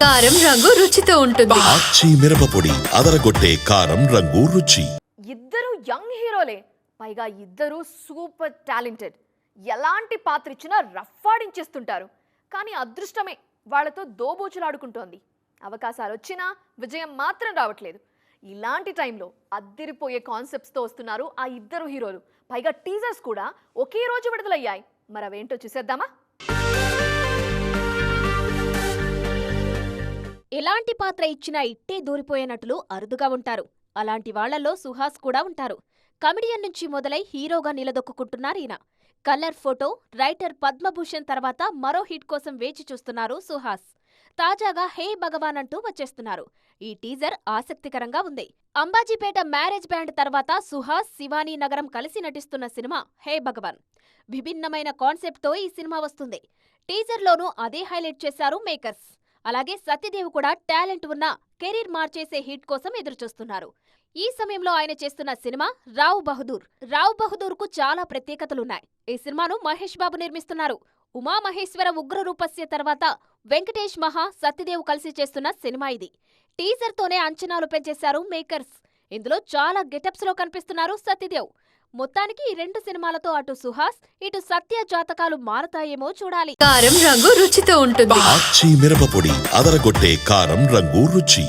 కారం రంగు రుచితో ఉంటుంది. ఆచి మిరపపొడి అదరగొట్టే కారం రంగు రుచి. ఇద్దరు యంగ్ హీరోలే. పైగా ఇద్దరు సూపర్ టాలెంటెడ్. ఎలాంటి పాత్ర ఇచ్చినా రఫ్ఫాడించేస్తుంటారు కానీ అదృష్టమే వాళ్ళతో దోబూచులాడుకుంటోంది. అవకాశాలు వచ్చినా విజయం మాత్రం రావట్లేదు. ఇలాంటి టైంలో అద్దిరిపోయే కాన్సెప్ట్స్తో వస్తున్నారు ఆ ఇద్దరు హీరోలు. పైగా టీజర్స్ కూడా ఒకే రోజు విడుదలయ్యాయి. మరి అవేంటో చూసేద్దామా? ఎలాంటి పాత్ర ఇచ్చినా ఇట్టే దూరిపోయే నటులు అరుదుగా ఉంటారు. అలాంటి వాళ్ళలో సుహాస్ కూడా ఉంటారు. కమిడియన్ నుంచి మొదలై హీరోగా నిలదొక్కుంటున్నారు ఈయన. కలర్ ఫోటో రైటర్ పద్మభూషణ్ తర్వాత మరో హిట్ కోసం వేచి చూస్తున్నారు సుహాస్. తాజాగా హే భగవాన్ అంటూ వచ్చేస్తున్నారు. ఈ టీజర్ ఆసక్తికరంగా ఉంది. అంబాజీపేట మ్యారేజ్ బ్యాండ్ తర్వాత సుహాస్ శివానీ నగరం కలిసి నటిస్తున్న సినిమా హే భగవాన్. విభిన్నమైన కాన్సెప్ట్తో ఈ సినిమా వస్తుంది. టీజర్లోనూ అదే హైలైట్ చేశారు మేకర్స్. అలాగే సత్యదేవ్ కూడా టాలెంట్ ఉన్న కెరీర్ మార్చేసే హిట్ కోసం ఎదురుచూస్తున్నారు. ఈ సమయంలో ఆయన చేస్తున్న సినిమా రావ్ బహదూర్. రావ్ బహదూర్కు చాలా ప్రత్యేకతలున్నాయి. ఈ సినిమాను మహేష్ బాబు నిర్మిస్తున్నారు. ఉమామహేశ్వర ఉగ్రరూపస్య తర్వాత వెంకటేష్ మహా సత్యదేవ్ కలిసి చేస్తున్న సినిమా ఇది. టీజర్తోనే అంచనాలు పెంచేశారు మేకర్స్. ఇందులో చాలా గెటప్స్లో కనిపిస్తున్నారు సత్యదేవ్. మొత్తానికి ఈ రెండు సినిమాలతో అటు సుహాస్ ఇటు సత్య జాతకాలు మారతాయేమో చూడాలి. కారం రంగు రుచితో ఉంటుంది. ఆచి మిరపపొడి అదరగొట్టే కారం రంగు రుచి.